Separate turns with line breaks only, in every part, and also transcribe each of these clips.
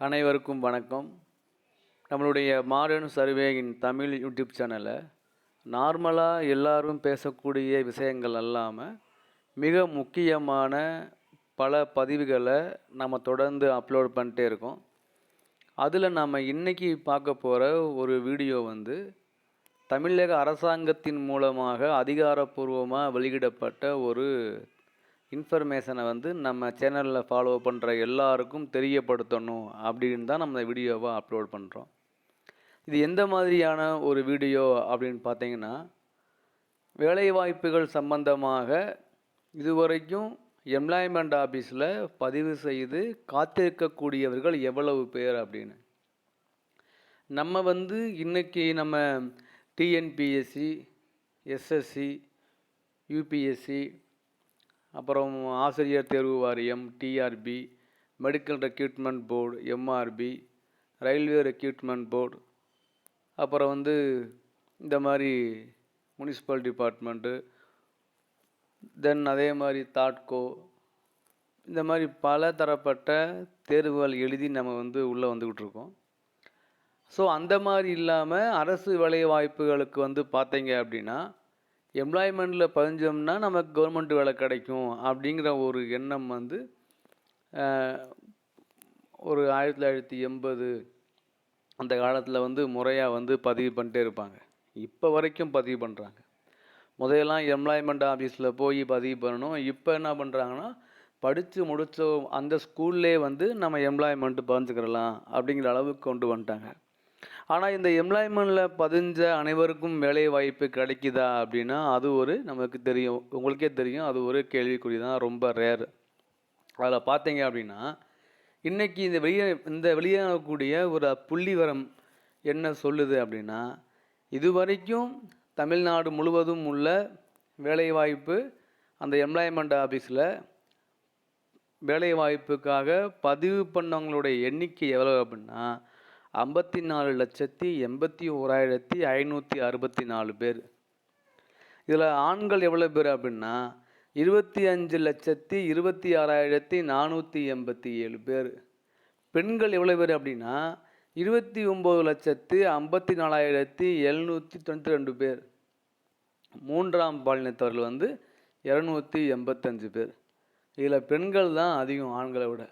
அனைவருக்கும் வணக்கம். நம்மளுடைய மாடர்ன் சர்வேயின் தமிழ் யூடியூப் சேனலை நார்மலாக எல்லாரும் பேசக்கூடிய விஷயங்கள் அல்லாமல் மிக முக்கியமான பல பதிவுகளை நம்ம தொடர்ந்து அப்லோட் பண்ணிட்டே இருக்கோம். அதில் நாம் இன்னைக்கு பார்க்க போகிற ஒரு வீடியோ வந்து தமிழக அரசாங்கத்தின் மூலமாக அதிகாரப்பூர்வமாக வெளியிடப்பட்ட ஒரு இன்ஃபர்மேஷனை வந்து நம்ம சேனலில் ஃபாலோ பண்ணுற எல்லாருக்கும் தெரியப்படுத்தணும் அப்படின்னு தான் நம்ம வீடியோவை அப்லோட் பண்ணுறோம் இது எந்த மாதிரியான ஒரு வீடியோ அப்படின்னு பார்த்தீங்கன்னா வேலைவாய்ப்புகள் சம்பந்தமாக இதுவரைக்கும் எம்ப்ளாய்மெண்ட் ஆஃபீஸில் பதிவு செய்து காத்திருக்கக்கூடியவர்கள் எவ்வளவு பேர் அப்படின்னு. நம்ம வந்து இன்றைக்கி நம்ம டிஎன்பிஎஸ்சி எஸ்எஸ்சி யூபிஎஸ்சி அப்புறம் ஆசிரியர் தேர்வு வாரியம் TRB medical recruitment board MRB railway recruitment board அப்புறம் வந்து இந்த மாதிரி முனிசிபல் டிபார்ட்மெண்ட்டு தென் அதே மாதிரி தாட்கோ இந்த மாதிரி பல தரப்பட்ட தேர்வுகள் எழுதி நம்ம வந்து உள்ளே வந்துக்கிட்டு இருக்கோம். ஸோ அந்த மாதிரி இல்லாமல் அரசு வேலை வாய்ப்புகளுக்கு வந்து பார்த்தீங்க அப்படின்னா எம்ப்ளாய்மெண்ட்டில் பதிஞ்சோம்னா நமக்கு கவர்மெண்ட் வேலை கிடைக்கும் அப்படிங்கிற ஒரு எண்ணம் வந்து ஒரு ஆயிரத்தி தொள்ளாயிரத்தி எண்பது அந்த காலத்தில் வந்து முறையாக வந்து பதிவு பண்ணிட்டே இருப்பாங்க. இப்போ வரைக்கும் பதிவு பண்ணுறாங்க முதலாம் எம்ப்ளாய்மெண்ட் ஆஃபீஸில் போய் பதிவு பண்ணணும். இப்போ என்ன பண்ணுறாங்கன்னா படித்து முடித்த அந்த ஸ்கூல்லே வந்து நம்ம எம்ப்ளாய்மெண்ட்டு பதிஞ்சுக்கிறலாம் அப்படிங்கிற அளவுக்கு கொண்டு வந்துட்டாங்க. ஆனால் இந்த எம்ப்ளாய்மெண்ட்டில் பதிஞ்ச அனைவருக்கும் வேலை வாய்ப்பு கிடைக்குதா அப்படின்னா அது ஒரு நமக்கு தெரியும். உங்களுக்கே தெரியும். அது ஒரு கேள்விக்குறி தான். ரொம்ப ரேர் அதில் பார்த்தீங்க அப்படின்னா இன்றைக்கி இந்த வெளியே இந்த வெளியாகக்கூடிய ஒரு புள்ளிவரம் என்ன சொல்லுது அப்படின்னா இதுவரைக்கும் தமிழ்நாடு முழுவதும் உள்ள வேலைவாய்ப்பு அந்த எம்ப்ளாய்மெண்ட் ஆஃபீஸில் வேலைவாய்ப்புக்காக பதிவு பண்ணவங்களுடைய எண்ணிக்கை எவ்வளோ அப்படின்னா ஐம்பத்தி நாலு லட்சத்தி எண்பத்தி ஓராயிரத்தி ஐநூற்றி அறுபத்தி நாலு பேர். இதில் ஆண்கள் எவ்வளோ பேர் அப்படின்னா இருபத்தி அஞ்சு லட்சத்தி இருபத்தி ஆறாயிரத்தி நானூற்றி எண்பத்தி ஏழு பேர். பெண்கள் எவ்வளோ பேர் அப்படின்னா இருபத்தி ஒம்பது லட்சத்து ஐம்பத்தி நாலாயிரத்தி எழுநூற்றி தொண்ணூற்றி ரெண்டு பேர். மூன்றாம் பாலினத்தவர்கள் வந்து இரநூத்தி எண்பத்தஞ்சு பேர். இதில் பெண்கள் தான் அதிகம் ஆண்களை விட.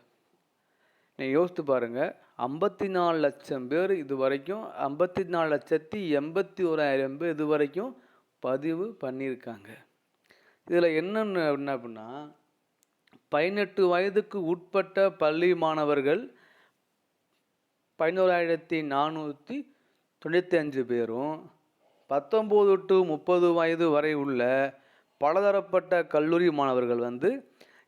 நீங்கள் யோசித்து பாருங்கள் ஐம்பத்தி நாலு லட்சம் பேர் இது வரைக்கும் ஐம்பத்தி நாலு லட்சத்தி எண்பத்தி ஓராயிரம் பேர் இது வரைக்கும் பதிவு பண்ணியிருக்காங்க. இதில் என்னென்ன என்ன அப்படின்னா பதினெட்டு வயதுக்கு உட்பட்ட பள்ளி மாணவர்கள் பதினோராயிரத்தி நானூற்றி தொண்ணூற்றி அஞ்சு பேரும் பத்தொம்போது டு முப்பது வயது வரை உள்ள பலதரப்பட்ட கல்லூரி மாணவர்கள் வந்து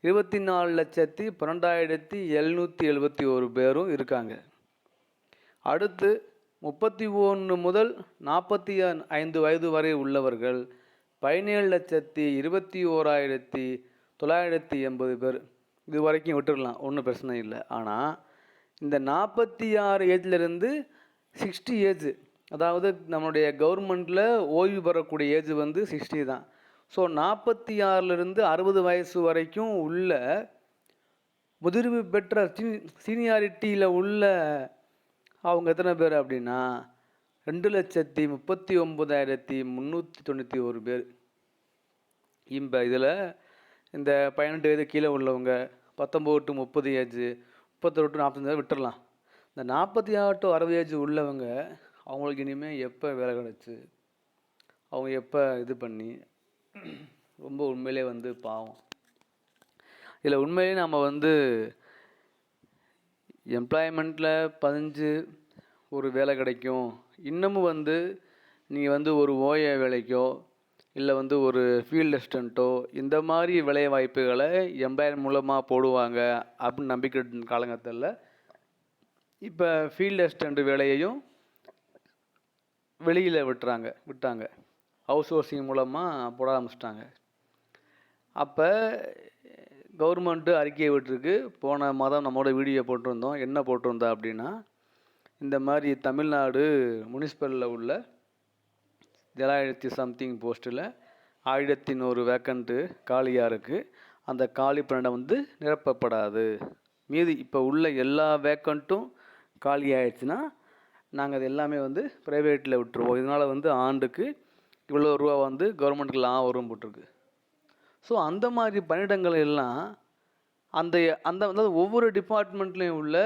இருபத்தி நாலு லட்சத்தி பன்னெண்டாயிரத்தி எழுநூற்றி எழுபத்தி ஒரு பேரும் இருக்காங்க. அடுத்து முப்பத்தி ஒன்று முதல் நாற்பத்தி ஐந்து வயது வரை உள்ளவர்கள் பதினேழு லட்சத்தி இருபத்தி ஓராயிரத்தி தொள்ளாயிரத்தி எண்பது பேர். இது வரைக்கும் விட்டுடலாம் ஒன்றும் பிரச்சனை இல்லை. ஆனால் இந்த நாற்பத்தி ஆறு ஏஜ்லேருந்து சிக்ஸ்டி ஏஜ் அதாவது நம்மளுடைய கவர்மெண்ட்டில் ஓய்வு பெறக்கூடிய ஏஜ் வந்து சிக்ஸ்டி தான். ஸோ நாற்பத்தி ஆறிலிருந்து அறுபது வயசு வரைக்கும் உள்ள முதிர்வு பெற்ற சீனியாரிட்டியில் உள்ள அவங்க எத்தனை பேர் அப்படின்னா ரெண்டு லட்சத்தி முப்பத்தி ஒம்பதாயிரத்தி முந்நூற்றி தொண்ணூற்றி ஒரு பேர். இப்போ இதில் இந்த பதினெட்டு வயது கீழே உள்ளவங்க பத்தொம்போது டு முப்பது ஏஜ் முப்பத்தொரு டு நாற்பத்தஞ்சு விட்டுடலாம் இந்த நாற்பத்தி ஆறு டு அறுபது ஏஜ் உள்ளவங்க அவங்களுக்கு இனிமேல் எப்போ வேலை கிடச்சி அவங்க எப்போ இது பண்ணி ரொம்ப உண்மையிலே வந்து பாவம். இதில் உண்மையிலே நம்ம வந்து எம்ப்ளாய்மெண்ட்டில் பதிஞ்சு ஒரு வேலை கிடைக்கும். இன்னமும் வந்து நீங்கள் வந்து ஒரு ஓய வேலைக்கோ இல்லை வந்து ஒரு ஃபீல்ட் அசிஸ்டண்ட்டோ இந்த மாதிரி வேலை வாய்ப்புகளை எம்ப்ளாயர் மூலமாக போடுவாங்க அப்படின்னு நம்பிக்கை காலங்கத்தில் இப்போ ஃபீல்ட் அசிஸ்டண்ட் வேலையையும் வெளியில் விட்டுறாங்க விட்டாங்க. ஹவுஸ் சோர்சிங் மூலமாக போட ஆரம்பிச்சிட்டாங்க. அப்போ கவர்மெண்ட்டு அறிக்கையை விட்டுருக்கு. போன மாதம் நம்மளோட வீடியோ போட்டிருந்தோம். என்ன போட்டிருந்தோம் அப்படின்னா இந்த மாதிரி தமிழ்நாடு முனிசிபலில் உள்ள ஏழாயிரத்தி சம்திங் போஸ்ட்டில் ஆயிரத்தி நூறு வேக்கண்ட்டு காலியாக இருக்குது அந்த காலி பணியிடம் வந்து நிரப்பப்படாது. மீதி இப்போ உள்ள எல்லா வேக்கண்ட்டும் காலி ஆயிடுச்சுன்னா நாங்கள் அது எல்லாமே வந்து ப்ரைவேட்டில் விட்டுருவோம். இதனால் வந்து ஆண்டுக்கு இவ்வளோ ரூபா வந்து கவர்மெண்ட்டுக்கு லாபம் வரும் போட்டிருக்கு. ஸோ அந்த மாதிரி பணியிடங்கள் எல்லாம் அந்த அந்த அதாவது ஒவ்வொரு டிபார்ட்மெண்ட்லேயும் உள்ள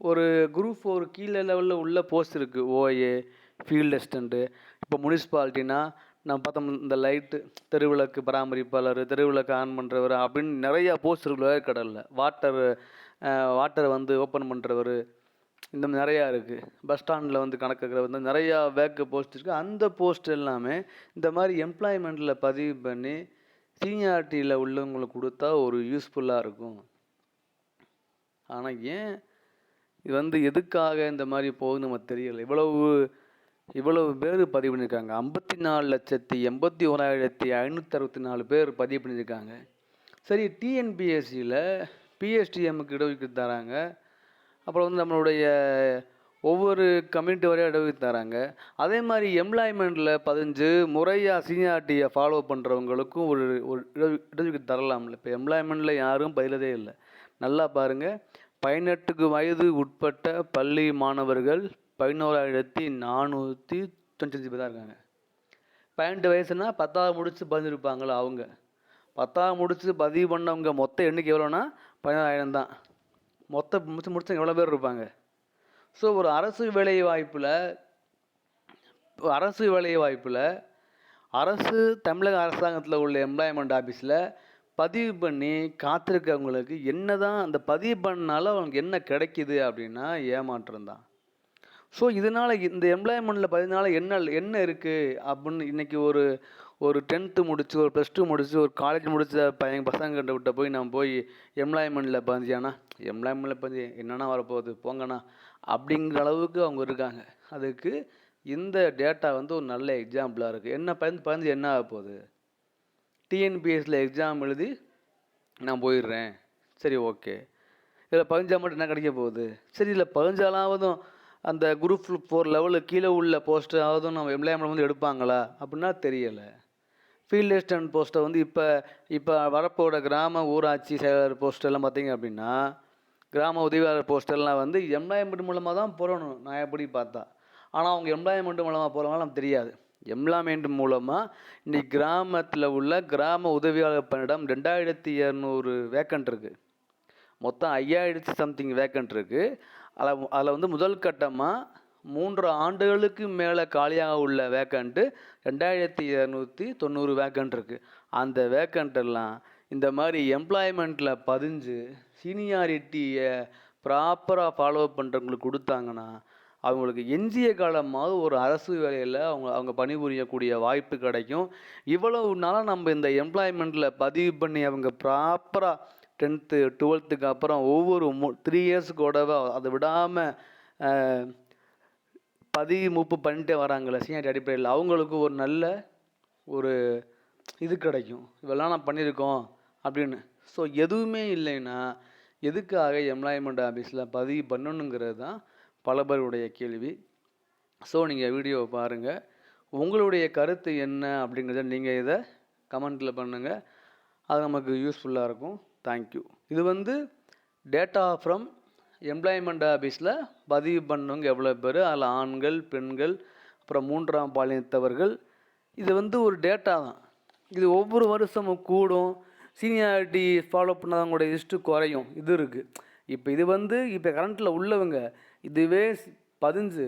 ஒரு குரூப் ஒரு கீழே லெவலில் உள்ள போஸ்ட் இருக்குது ஓஏ ஃபீல்டு அசிஸ்டண்ட்டு இப்போ முனிசிபாலிட்டினா நான் பார்த்தோம் இந்த லைட்டு தெருவிளக்கு பராமரிப்பாளர் தெருவிளக்கு ஆன் பண்ணுறவர் அப்படின்னு நிறையா போஸ்ட் இருக்குது கடலில் வாட்டர் வாட்டரை வந்து ஓப்பன் பண்ணுறவர் இந்த மாதிரி நிறையா இருக்குது பஸ் ஸ்டாண்டில் வந்து கணக்கு வந்து நிறையா வேக்கு போஸ்ட் இருக்குது அந்த போஸ்ட் எல்லாமே இந்த மாதிரி எம்ப்ளாய்மெண்ட்டில் பதிவு பண்ணி சீனியாரிட்டியில் உள்ளவங்களுக்கு கொடுத்தா ஒரு யூஸ்ஃபுல்லாக இருக்கும். ஆனால் ஏன்? இது வந்து எதுக்காக இந்த மாதிரி போகுது நமக்கு தெரியலை. இவ்வளவு இவ்வளவு பேர் பதிவு பண்ணியிருக்காங்க ஐம்பத்தி நாலு லட்சத்தி எண்பத்தி ஓராயிரத்தி ஐநூற்றி அறுபத்தி நாலு பேர் பதிவு பண்ணியிருக்காங்க சரி டிஎன்பிஎஸ்சியில் பிஎஸ்டிஎம்முக்கு இடஒதுக்கீடு தராங்க. அப்புறம் வந்து நம்மளுடைய ஒவ்வொரு கம்யூனிட்டி வரையும் இடஒதுக்கீடு தராங்க. அதே மாதிரி எம்ப்ளாய்மெண்ட்டில் பதிஞ்சு முறையாக சீனியாரிட்டியை ஃபாலோ பண்ணுறவங்களுக்கும் ஒரு ஒரு இடஒது- இடஒதுக்கீடு தரலாம்ல. இப்போ எம்ப்ளாய்மெண்ட்டில் யாரும் பதிலதே இல்லை. நல்லா பாருங்கள் பதினெட்டுக்கு வயது உட்பட்ட பள்ளி மாணவர்கள் பதினோராயிரத்தி நானூற்றி தொண்ணூத்தஞ்சு பேர் தான் இருக்காங்க. பதினெட்டு வயசுனா பத்தாவது முடித்து பதிஞ்சிருப்பாங்களா அவங்க. பத்தாவது முடித்து பதிவு பண்ணவங்க மொத்த எண்ணிக்கை எவ்வளோனா பதினோராயிரம் தான். மொத்த முடிச்சு முடிச்சவங்க எவ்வளோ பேர் இருப்பாங்க? ஸோ ஒரு அரசு வேலை வாய்ப்பில் அரசு வேலை வாய்ப்பில் அரசு தமிழக அரசாங்கத்தில் உள்ள எம்ப்ளாய்மெண்ட் ஆஃபீஸில் பதிவு பண்ணி காத்திருக்கவங்களுக்கு என்ன தான் அந்த பதிவு பண்ணனால அவங்களுக்கு என்ன கிடைக்கிது அப்படின்னா ஏமாற்றம் தான். ஸோ இதனால் இந்த எம்ப்ளாய்மெண்ட்டில் பதினால என்ன என்ன இருக்குது அப்படின்னு இன்றைக்கி ஒரு ஒரு டென்த்து முடிச்சு ஒரு ப்ளஸ் டூ முடிச்சு ஒரு காலேஜ் முடிச்ச பையன் பசங்கள்கிட்ட விட்ட போய் நான் போய் எம்ப்ளாய்மெண்ட்டில் பதிஞ்சியானா எம்ப்ளாய்மெண்ட்டில் பதிஞ்சு என்னென்னா வரப்போகுது? போங்கண்ணா. அப்படிங்கிற அளவுக்கு அவங்க இருக்காங்க. அதுக்கு இந்த டேட்டா வந்து ஒரு நல்ல எக்ஸாம்பிளாக இருக்குது என்ன பயந்து பதிஞ்சு என்ன ஆக போகுது? டிஎன்பிஎஸ்சியில் எக்ஸாம் எழுதி நான் போயிடுறேன். சரி ஓகே இதில் பதிஞ்சால் மட்டும் என்ன கிடைக்க போகுது? சரி இல்லை பதிஞ்சாலாவதும் அந்த குரூப் ஃபோர் லெவலுக்கு கீழே உள்ள போஸ்ட்டாவதும் நம்ம எம்ப்ளாய்மெண்ட் வந்து எடுப்பாங்களா? அப்படின்னா தெரியலை. ஃபீல்டு அசிஸ்டன்ட் போஸ்ட்டை வந்து இப்போ இப்போ வரப்போட கிராம ஊராட்சி செயலாளர் போஸ்ட்டெல்லாம் பார்த்தீங்க அப்படின்னா கிராம உதவியாளர் போஸ்ட்டெல்லாம் வந்து எம்ப்ளாய்மெண்ட் மூலமாக தான் போகணும் நான் எப்படி பார்த்தா. ஆனால் அவங்க எம்ப்ளாய்மெண்ட் மூலமாக போகிறவங்க நமக்கு தெரியாது. எம்ப்ளாய்மெண்ட் மூலமாக இன்றைக்கி கிராமத்தில் உள்ள கிராம உதவியாளர் பணியிடம் ரெண்டாயிரத்தி இரநூறு வேக்கண்ட் இருக்குது மொத்தம் ஐயாயிரத்தி சம்திங் வேக்கண்ட் இருக்குது அதில் அதில் வந்து முதல் கட்டமாக மூன்று ஆண்டுகளுக்கு மேலே காலியாக உள்ள வேக்கண்ட்டு ரெண்டாயிரத்தி இரநூத்தி தொண்ணூறு வேக்கண்ட் இருக்குது அந்த வேக்கண்ட்டெல்லாம் இந்த மாதிரி எம்ப்ளாய்மெண்ட்டில் பதிஞ்சு சீனியாரிட்டியை ப்ராப்பராக ஃபாலோ பண்ணுறவங்களுக்கு கொடுத்தாங்கன்னா அவங்களுக்கு எஞ்சிய காலமாவது ஒரு அரசு வேலையில் அவங்க அவங்க பணிபுரியக்கூடிய வாய்ப்பு கிடைக்கும். இவ்வளவு நாளாக நம்ம இந்த எம்ப்ளாய்மெண்ட்டில் பதிவு பண்ணி அவங்க ப்ராப்பராக டென்த்து டுவெல்த்துக்கு அப்புறம் ஒவ்வொரு மு த்ரீ இயர்ஸ்க்கு கூடவே அதை விடாமல் பதிவு மூப்பு பண்ணிட்டே வராங்களே சீனியாரிட்டி அடிப்படையில். அவங்களுக்கு ஒரு நல்ல ஒரு இது கிடைக்கும். இவெல்லாம் நான் பண்ணியிருக்கோம் அப்படின்னு. ஸோ எதுவுமே இல்லைன்னா எதுக்காக எம்ப்ளாய்மெண்ட் ஆஃபீஸில் பதிவு பண்ணணுங்கிறது தான் பல பேருடைய கேள்வி ஸோ நீங்கள் வீடியோவை பாருங்கள் உங்களுடைய கருத்து என்ன அப்படிங்கிறத நீங்கள் இதை கமெண்ட்டில் பண்ணுங்கள் அது நமக்கு யூஸ்ஃபுல்லாக இருக்கும். தேங்க்யூ இது வந்து டேட்டா ஃப்ரம் எம்ப்ளாய்மெண்ட் ஆஃபீஸில் பதிவு பண்ணவங்க எவ்வளோ பேர்? அதில் ஆண்கள் பெண்கள் அப்புறம் மூன்றாம் பாலினத்தவர்கள். இது வந்து ஒரு டேட்டா தான். இது ஒவ்வொரு வருஷமும் கூடும். சீனியாரிட்டி ஃபாலோ பண்ணாதவங்களுடைய லிஸ்ட்டு குறையும். இது இருக்குது இப்போ இது வந்து இப்போ கரண்ட்டில் உள்ளவங்க இதுவே பதிஞ்சு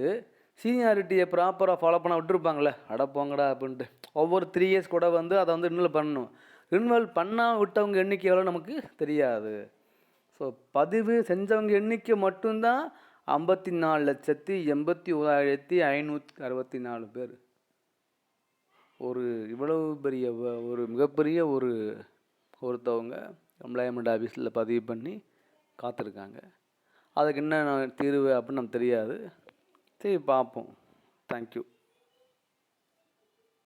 சீனியாரிட்டியை ப்ராப்பராக ஃபாலோ பண்ண விட்டுருப்பாங்களே அடப்போங்கடா போங்கடா அப்படின்ட்டு. ஒவ்வொரு த்ரீ இயர்ஸ் கூட வந்து அதை வந்து ரினிவல் பண்ணணும். இன்வால்வ் பண்ணால் விட்டவங்க எண்ணிக்கை எவ்வளோ நமக்கு தெரியாது. ஸோ பதிவு செஞ்சவங்க எண்ணிக்கை மட்டும்தான் ஐம்பத்தி நாலு லட்சத்தி எண்பத்தி ஓராயிரத்தி ஐநூற்றி அறுபத்தி நாலு பேர். ஒரு இவ்வளவு பெரிய வ- ஒரு மிகப்பெரிய ஒரு ஒருத்தவங்க எம்ப்ளாய்மெண்ட் ஆஃபீஸில் பதிவு பண்ணி காத்திருக்காங்க. அதுக்கு என்ன தீர்வு அப்படின்னு நமக்கு தெரியாது. சரி பார்ப்போம். தேங்க்யூ